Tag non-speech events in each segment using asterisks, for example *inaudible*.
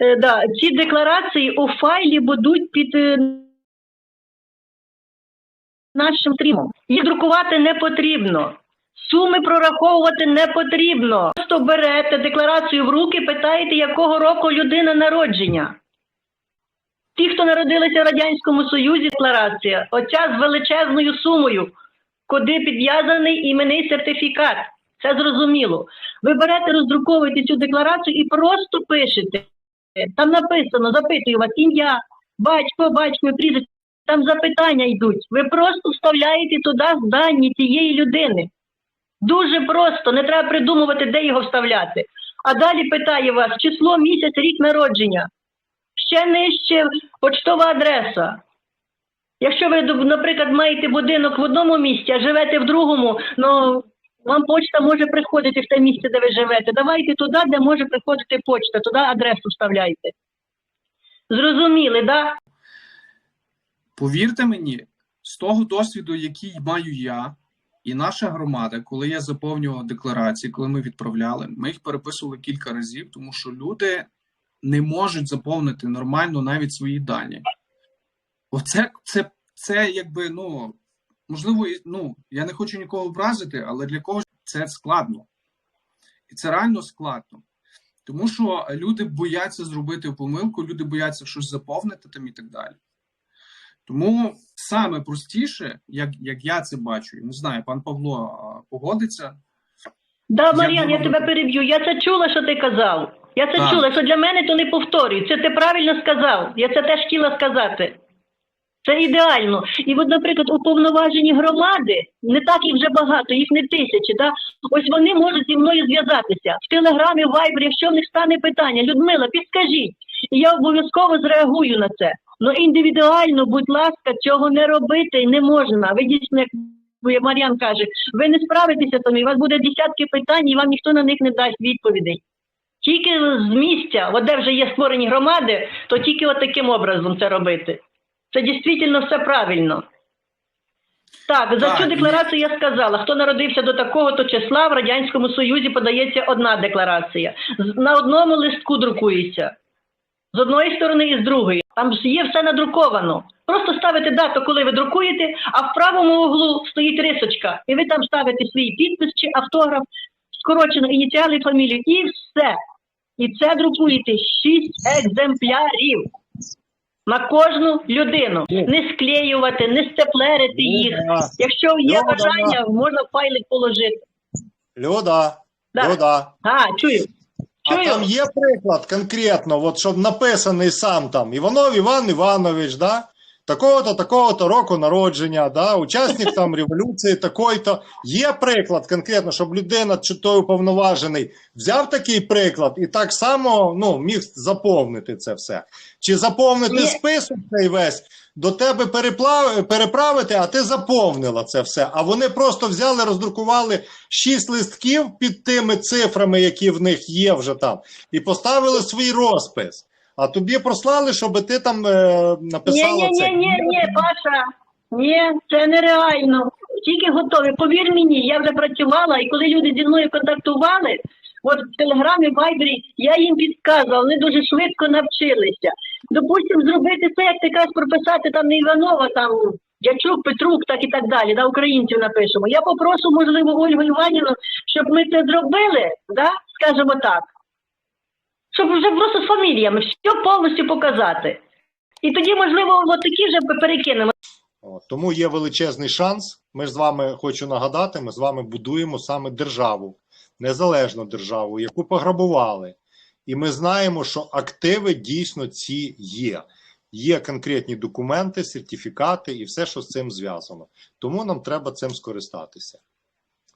Е, да, ці декларації у файлі будуть під е, нашим стрімом. Їх друкувати не потрібно. Суми прораховувати не потрібно. Просто берете декларацію в руки, питаєте, якого року людина народження. Ті, хто народилися в Радянському Союзі, декларація, оця з величезною сумою, куди підв'язаний іменний сертифікат. Це зрозуміло. Ви берете, роздруковуєте цю декларацію і просто пишете. Там написано, запитую вас ім'я, батько, батько, прізвище. Там запитання йдуть. Ви просто вставляєте туди дані цієї людини. Дуже просто, не треба придумувати, де його вставляти. А далі питає вас число, місяць, рік народження. Ще нижче почтова адреса. Якщо ви, наприклад, маєте будинок в одному місці, а живете в другому, ну вам почта може приходити в те місце, де ви живете. Давайте туди, де може приходити почта, туди адресу вставляйте. Зрозуміли? Да? Повірте мені, з того досвіду, який маю я і наша громада, коли я заповнював декларації, коли ми відправляли, ми їх переписували кілька разів, тому що люди не можуть заповнити нормально навіть свої дані. Оце це, це якби, ну, можливо, ну, я не хочу нікого образити, але для когось це складно. І це реально складно. Тому що люди бояться зробити помилку, люди бояться щось заповнити там і так далі. Тому саме простіше, як, як я це бачу, і не знаю, пан Павло погодиться. Да, Мар'ян, я тебе переб'ю. Я це чула, що ти казав. Я це Так. чула, що для мене то не повторюй. Це ти правильно сказав. Я це теж хотіла сказати. Це ідеально. І от, наприклад, уповноважені громади, не так їх вже багато, їх не тисячі. Да? Ось вони можуть зі мною зв'язатися. В телеграмі, в вайбері, якщо в них стане питання, Людмила, підскажіть. І я обов'язково зреагую на це. Ну індивідуально, будь ласка, цього не робити не можна. Ви дійсно, як Мар'ян каже, ви не справитеся самі, у вас буде десятки питань, і вам ніхто на них не дасть відповідей. Тільки з місця, от де вже є створені громади, то тільки от таким образом це робити. Це дійсно все правильно. Так, за Так, цю і- декларацію я сказала. Хто народився до такого-то числа, в Радянському Союзі подається одна декларація. На одному листку друкується. З одної сторони і з другої. Там ж є все надруковано. Просто ставите дату, коли ви друкуєте, а в правому углу стоїть рисочка. І ви там ставите свій підпис чи автограф, скорочено ініціали, фамілію, і все. І це друкуєте шість екземплярів на кожну людину. Не склеювати, не степлерити їх. Якщо є бажання, можна файлик положити. Люда, Да. Люда. А, чую. А Чую. там є приклад конкретно, от щоб написаний сам там Іванов Іван Іванович, да? Такого-то, такого-то року народження, да? учасник *laughs* там революції такої-то. Є приклад конкретно, щоб людина чи той уповноважений взяв такий приклад і так само ну, міг заповнити це все. Чи заповнити Ні. список цей весь, до тебе переплав... переправити, а ти заповнила це все. А вони просто взяли, роздрукували шість листків під тими цифрами, які в них є вже там, і поставили свій розпис. А тобі прослали, щоб ти там е, Ні, написала ні, це. ні, ні, ні, Паша. Ні, це нереально. Тільки готові. Повір мені, я вже працювала, і коли люди зі мною контактували, от в телеграмі, в вайбері, я їм підказувала, вони дуже швидко навчилися. Допустим, зробити це, як ти кажеш, прописати там не Іванова, там Дячук, Петрук, так і так далі, да, українців напишемо. Я попрошу, можливо, Ольгу Іванівну, щоб ми це зробили, да, скажімо так. Щоб вже просто з фаміліями все повністю показати. І тоді, можливо, от такі вже перекинемо. Тому є величезний шанс. Ми з вами хочу нагадати, ми з вами будуємо саме державу, незалежну державу, яку пограбували. І ми знаємо, що активи дійсно ці є. Є конкретні документи, сертифікати і все, що з цим зв'язано. Тому нам треба цим скористатися.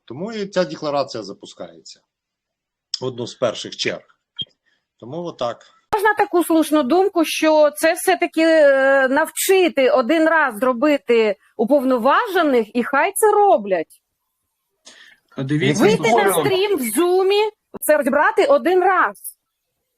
Тому і ця декларація запускається. Одну з перших черг. Тому отак. Можна таку слушну думку, що це все-таки е, навчити один раз зробити уповноважених, і хай це роблять. Дивіться, Вийти на стрім в зумі, це розібрати один раз.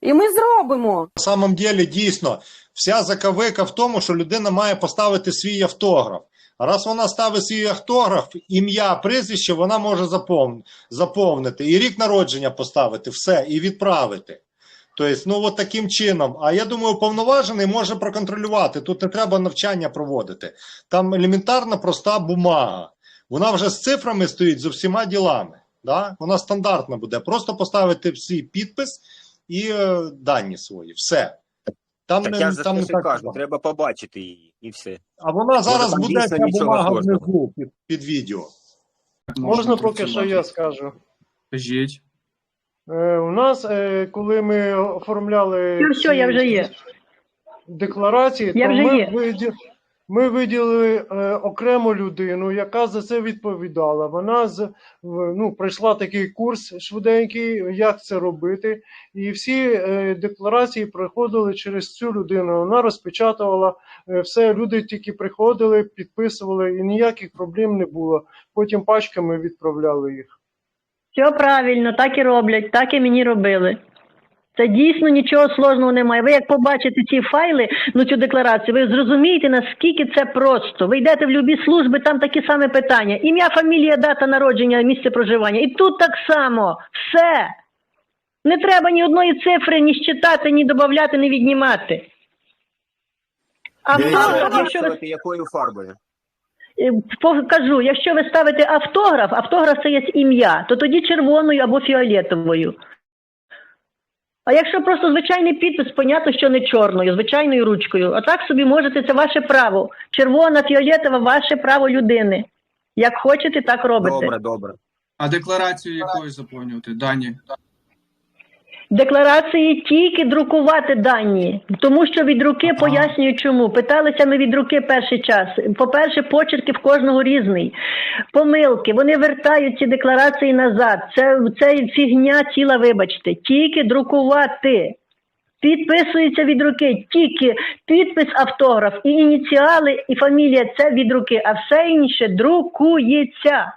І ми зробимо. На самом деле, дійсно, вся заковика в тому, що людина має поставити свій автограф. А раз вона ставить свій автограф, ім'я, прізвище, вона може запов- заповнити. І рік народження поставити, все, і відправити. Тобто, ну от таким чином. А я думаю, уповноважений може проконтролювати. Тут не треба навчання проводити. Там елементарна проста бумага. Вона вже з цифрами стоїть з усіма ділами. Да? Вона стандартна буде. Просто поставити свій підпис і е, дані свої. Все. Там Так не, я там не так. кажу, треба побачити її і все. А вона зараз буде ця бумага внизу під, під відео. Можна поки що я скажу. Кажіть. Е, у нас, е, коли ми оформляли Все, все, я вже є. декларації, Я то вже ми, є. виді- ми виділили е, окрему людину, яка за це відповідала. Вона з, ну, пройшла такий курс швиденький, як це робити. І всі декларації проходили через цю людину. Вона розпечатувала все. Люди тільки приходили, підписували, і ніяких проблем не було. Потім пачками відправляли їх. Все правильно, так і роблять, так і мені робили. Це дійсно нічого сложного немає. Ви як побачите ці файли, ну цю декларацію, ви зрозумієте, наскільки це просто. Ви йдете в любі служби, там такі самі питання. Ім'я, фамілія, дата народження, місце проживання. І тут так само. Все. Не треба ні одної цифри ні щитати, ні додати, ні віднімати. А Дивіться, автограф, якщо ви якою фарбою? Покажу, якщо ви ставите автограф, автограф це є ім'я, то тоді червоною або фіолетовою. А якщо просто звичайний підпис, понятно, що не чорною, звичайною ручкою. А так собі можете, це ваше право. Червона, фіолетова, ваше право людини. Як хочете, так робите. Добре, добре. А декларацію якою заповнювати? Дані. Декларації тільки друкувати дані, тому що від руки пояснюю чому. Питалися ми від руки перший час. По-перше, почерки в кожного різний. Помилки, вони вертають ці декларації назад. Це, це фігня ціла, вибачте. Тільки друкувати. Підписується від руки, тільки підпис, автограф, і ініціали, і фамілія це від руки, а все інше друкується.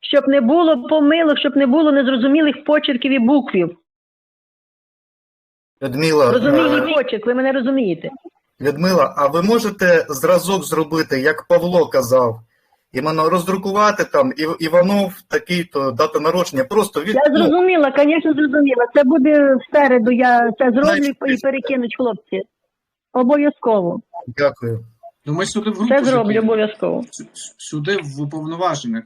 Щоб не було помилок, щоб не було незрозумілих почерків і буквів. Людмила, Розумілий е, ви мене розумієте. Людмила, а ви можете зразок зробити, як Павло казав, іменно роздрукувати там Ів- Іванов, такий-то дата народження, просто від Я ну, зрозуміла, звісно, зрозуміла. Це буде в середу, я це зроблю і перекинуть хлопці. Обов'язково. дякую. Ну ми сюди в групу. Це зроблю закинемо. обов'язково. Сю- Сюди в уповноважених.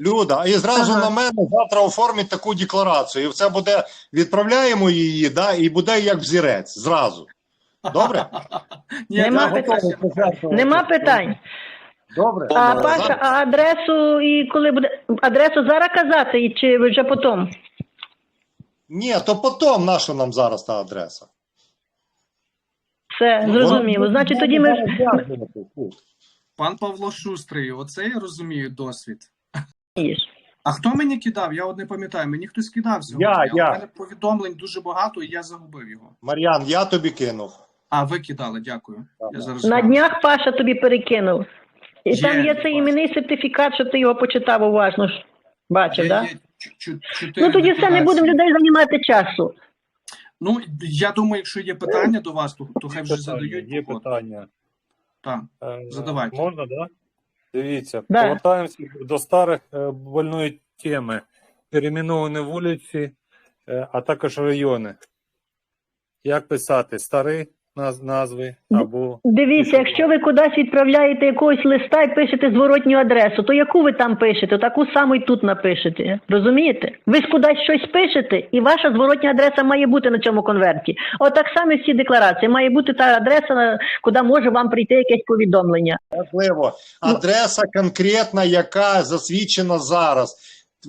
Люда, і зразу Ага. на мене завтра оформіть таку декларацію. І це буде відправляємо її, да, і буде як взірець. Зразу. Добре? Ні, *laughs* Нема питань. Нема питань. Добре. А Добре. Паша, а адресу і коли буде адресу зараз казати, і чи вже потім? Ні, то потім наша нам зараз та адреса. Все, зрозуміло. Значить, тоді ми. Пан Павло Шустрий, оце я розумію досвід. Ні. А хто мені кидав? Я от не пам'ятаю. Мені хтось кидав сьогодні. Я, я. У мене повідомлень дуже багато, і я загубив його. Мар'ян, я тобі кинув. А, ви кидали, дякую. Так, Я так. зараз на днях Паша тобі перекинув. І Є, там є цей іменний сертифікат, щоб ти його почитав уважно. ж. Бачив, так? Ну тоді все, не будемо людей займати часу. Ну, я думаю, якщо є питання до вас, то, то хай вже задають. Є питання. Так. Е, Задавайте. Можна, да? Дивіться, Да. повертаємося до старих е, больної теми. Перейменовані вулиці, е, а також райони. Як писати? Старі наз- назви або Дивіться, якщо ви кудись відправляєте якогось листа і пишете зворотню адресу, то яку ви там пишете, таку саму і тут напишете. Розумієте? Ви ж кудись щось пишете, і ваша зворотня адреса має бути на цьому конверті. От так само всі декларації. Має бути та адреса, на- куди може вам прийти якесь повідомлення. Важливо. Адреса конкретна, яка засвідчена зараз.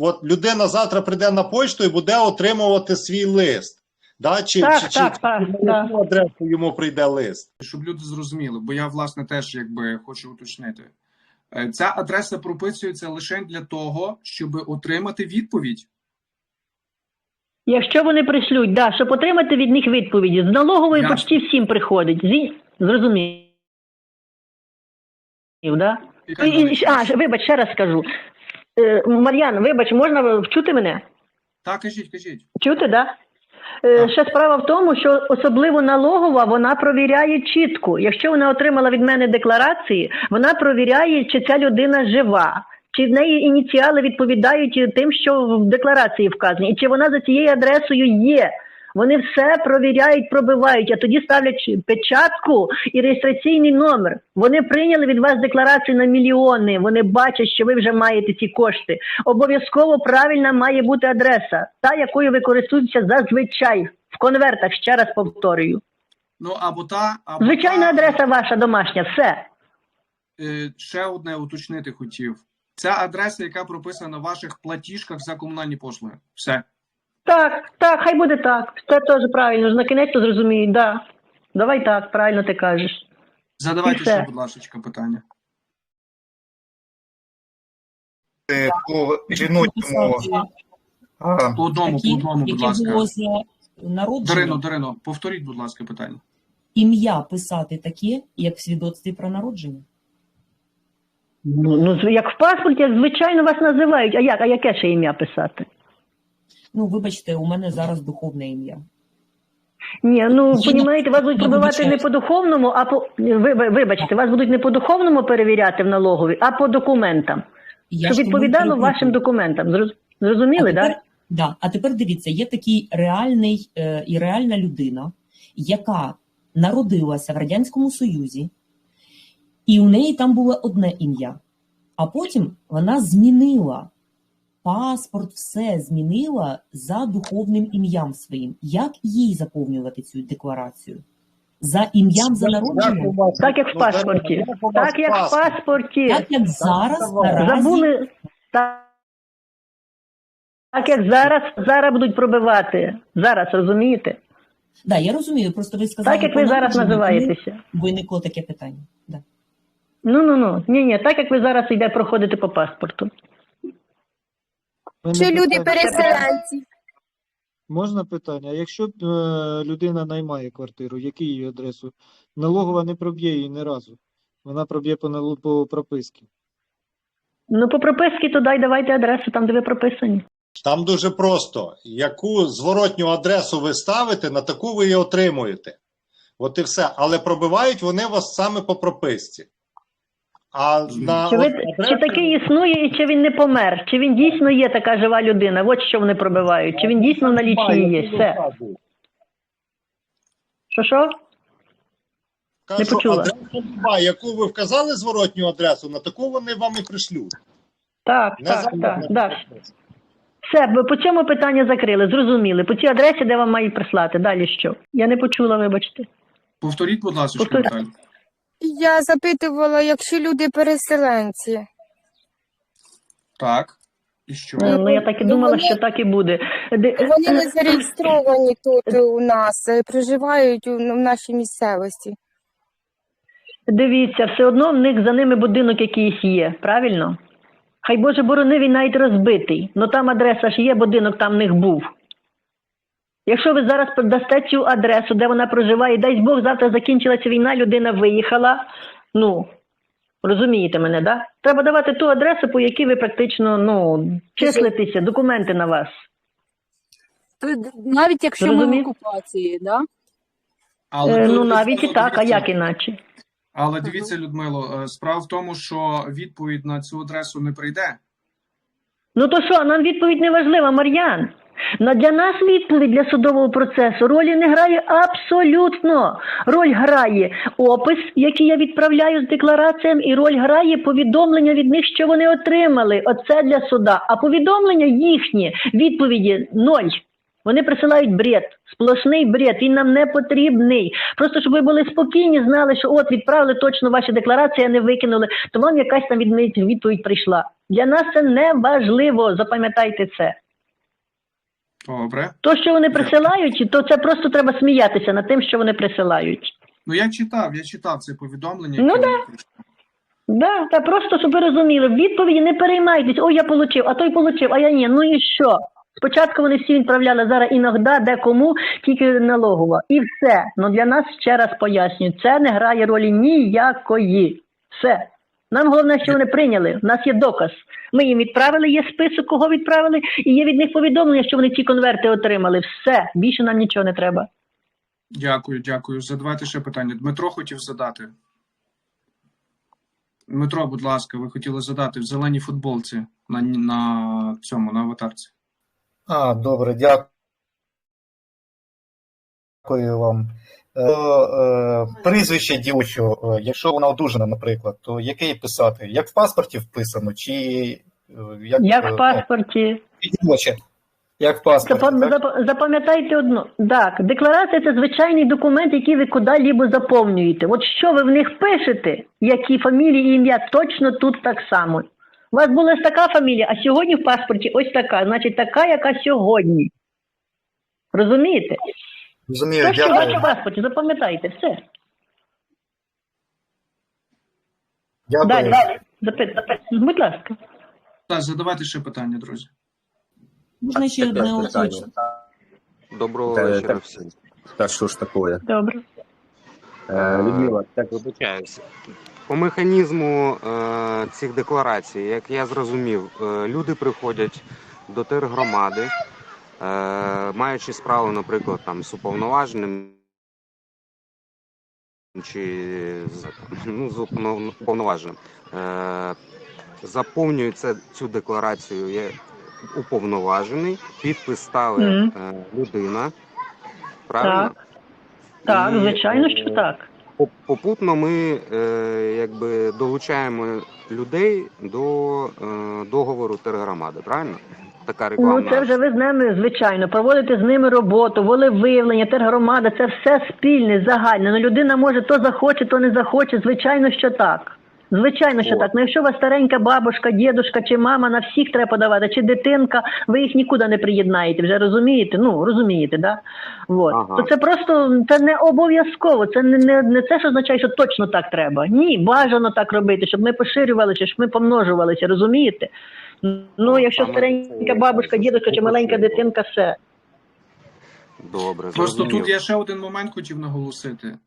От людина завтра прийде на почту і буде отримувати свій лист. Да? Чи, Так, чи, так, чи, так, на так. яку адресу йому прийде лист? Щоб люди зрозуміли, бо я, власне, теж якби хочу уточнити. Е, Ця адреса прописується лише для того, щоб отримати відповідь. Якщо вони прийшлють, да, щоб отримати від них відповіді. З налогової Ясно. почті всім приходить. Зі... Зрозумів. Да? І, і, а, вибач, ще раз скажу. Е, Мар'ян, вибач, можна вчути мене? Так, кажіть, кажіть. Чути, да? Е, ще справа в тому, що особливо налогова вона провіряє чітко. Якщо вона отримала від мене декларації, вона провіряє, чи ця людина жива, чи в неї ініціали відповідають тим, що в декларації вказані, і чи вона за цією адресою є. Вони все провіряють, пробивають, а тоді ставлять печатку і реєстраційний номер. Вони прийняли від вас декларацію на мільйони. Вони бачать, що ви вже маєте ці кошти. Обов'язково правильна має бути адреса, та якою ви користуєтеся зазвичай в конвертах. Ще раз повторюю. Ну або та, або Звичайна та, адреса ваша домашня, все. Е, ще одне уточнити хотів. Ця адреса, яка прописана в ваших платіжках за комунальні послуги. Все. Так, так, хай буде так. Це теж правильно. ж На кінець то зрозуміють, да. Давай так, правильно ти кажеш. Задавайте ще, будь ласка, питання. Е, По жіночому. А, По одному, по одному, будь ласка. було за народження, Дарино, Дарино, повторіть, будь ласка, питання. ім'я писати таке, як в свідоцтві про народження. Ну, ну зв- як в паспорті, як звичайно вас називають. А як? А яке ще ім'я писати? Ну, вибачте, у мене зараз духовне ім'я. Ні, ну Ні, понімаєте, вас будуть пробивати не по духовному, а по ви, ви- вибачте, вас будуть не по духовному перевіряти в налогові, а по документам. Я Щоб відповідало вашим документам. Зрозуміли, так? да? А тепер дивіться, є такий реальний е, і реальна людина, яка народилася в Радянському Союзі, і у неї там було одне ім'я. А потім вона змінила паспорт, все змінила за духовним ім'ям своїм. Як їй заповнювати цю декларацію? За ім'ям за народженням? Так як в Ну, паспорті. Так як в паспорті. Так як зараз наразі Забули. Так. Так як зараз, зараз будуть пробивати. Зараз, розумієте? Да, я розумію, просто ви сказали. Так як ви зараз називаєтеся. Виникло таке питання. Да. Ну ну ну. Ні, ні, так як ви зараз йде проходити по паспорту. Чи люди переселенці? Можна питання? Якщо е, людина наймає квартиру, яку її адресу? Налогова не проб'є її ні разу. Вона проб'є по, по прописці. Ну, по прописці то дай давайте адресу там, де ви прописані. Там дуже просто. Яку зворотню адресу ви ставите, на таку ви і отримуєте. От і все. Але пробивають вони вас саме по прописці. А на Чи, ви, от чи адреси- такий існує і чи він не помер? Чи він дійсно є така жива людина? От що вони пробивають. Чи він дійсно в налічні є? Все. Що що? Кажу, Не почула. адреса яку ви вказали зворотню адресу, на таку вони вам і пришлють. Так, Не так, так, так. Все, бо по цьому питання закрили, зрозуміли. По цій адресі, де вам мають прислати. Далі що? Я не почула, вибачте. Повторіть, будь ласка, Повторіть. Я запитувала, якщо люди переселенці. Так. І що? Е, Ну, я так і Ну, думала, вони- що так і буде. Де- Вони не зареєстровані тут у нас, е, проживають у в нашій місцевості. Дивіться, все одно в них за ними будинок якийсь є, правильно? Хай Боже борони, він навіть розбитий. Ну там адреса ж є, будинок там в них був. Якщо ви зараз дасте цю адресу, де вона проживає, дай Бог, завтра закінчилася війна, людина виїхала. Ну, розумієте мене, да? Треба давати ту адресу, по якій ви практично ну, числитеся, документи на вас. Навіть якщо ми в окупації, да? Але Е, ну навіть і так, а як іначе? Але дивіться, Людмило, е, справа в тому, що відповідь на цю адресу не прийде. Ну то що, нам відповідь не важлива, Мар'ян. Но для нас відповідь для судового процесу ролі не грає абсолютно. Роль грає опис, який я відправляю з деклараціям, і роль грає повідомлення від них, що вони отримали. Оце для суда. А повідомлення їхні відповіді ноль. Вони присилають бред, сплошний бред. Він нам не потрібний. Просто щоб ви були спокійні, знали, що от відправили точно ваші декларації, а не викинули, то вам якась там відповідь прийшла. Для нас це не важливо. Запам'ятайте це. Добре. То, що вони присилають, то це просто треба сміятися над тим, що вони присилають. Ну я читав, я читав це повідомлення. Ну, яке да. Да, та просто щоб ви розуміли, відповіді не переймайтесь, ой, я получив, а той получив, а я ні. Ну і що? Спочатку вони всі відправляли зараз іногда, де кому, тільки налогова. І все. Ну для нас ще раз пояснюю, це не грає ролі ніякої. Все. Нам головне, що вони прийняли. У нас є доказ. Ми їм відправили, є список, кого відправили, і є від них повідомлення, що вони ці конверти отримали. Все, більше нам нічого не треба. Дякую, дякую. Задавайте ще питання. Дмитро хотів задати. Дмитро, будь ласка, ви хотіли задати в зеленій футболці на, на цьому, на аватарці. а, добре, дякую. Дякую вам. Е, е, прізвище дівчого, е, якщо вона одужана, наприклад, то яке писати? Як в паспорті вписано, чи як, Як в паспорті. ну, дівоче? Як в паспорті, Запам- так? Запам'ятайте одно. Так, декларація це звичайний документ, який ви куди-лібо заповнюєте. От що ви в них пишете, які фамілії і ім'я, точно тут так само. У вас була така фамілія, а сьогодні в паспорті ось така, значить така, яка сьогодні. Розумієте? Розумію, Те, що в дякую. запам'ятайте, все. Дякую. Далі, далі. Запит, запит. Будь ласка. Так, задавайте ще питання, друзі. Можна ще Таке одне питання. уточнення? Доброго Та- вечора так. всім. Та що ж таке? Добре. Е, Людмила, так Вибачаюся. По механізму е, цих декларацій, як я зрозумів, е, люди приходять до тергромади, маючи справу, наприклад, там, з уповноваженим чи ну, з уповноваженим. Е, заповнюють це, цю декларацію є уповноважений, підпис ставить е, людина. Правильно? Так, І, звичайно, е, що так. Попутно ми е, якби долучаємо людей до е, договору тергромади, правильно? Така рекламна. Ну, це вже ви з ними, звичайно, проводите з ними роботу, волевиявлення, тергромада, це все спільне, загальне. Ну, людина може то захоче, то не захоче. Звичайно, що так. Звичайно, що О. так. Ну, якщо у вас старенька бабушка, дідушка чи мама, на всіх треба подавати, чи дитинка, ви їх нікуди не приєднаєте, вже розумієте? Ну, розумієте, да? Вот. Ага. То це просто це не обов'язково, це не, не, не це, що означає, що точно так треба. Ні, бажано так робити, щоб ми поширювалися, щоб ми помножувалися, розумієте? Ну, якщо старенька бабушка, дідуська чи маленька дитинка, все. Добре, Просто тут я ще один момент хотів наголосити.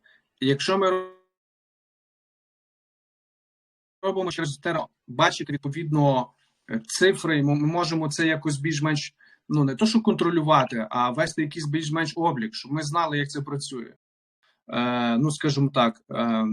Якщо ми робимо через те, бачити відповідно е, цифри, ми можемо це якось більш-менш ну не то, що контролювати, а вести якийсь більш-менш облік, щоб ми знали, як це працює. Е, ну, скажімо так, е,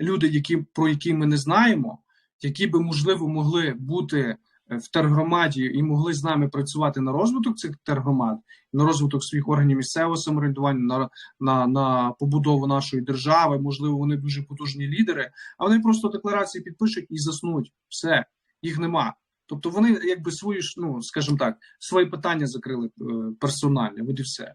люди, які, про які ми не знаємо, які би можливо могли бути в тергромаді і могли з нами працювати на розвиток цих тергромад, на розвиток своїх органів місцевого самоврядування, на, на, на побудову нашої держави. Можливо, вони дуже потужні лідери, а вони просто декларації підпишуть і заснуть. Все, їх нема. Тобто вони якби свої ну скажімо так, свої питання закрили е, персональні, от і все.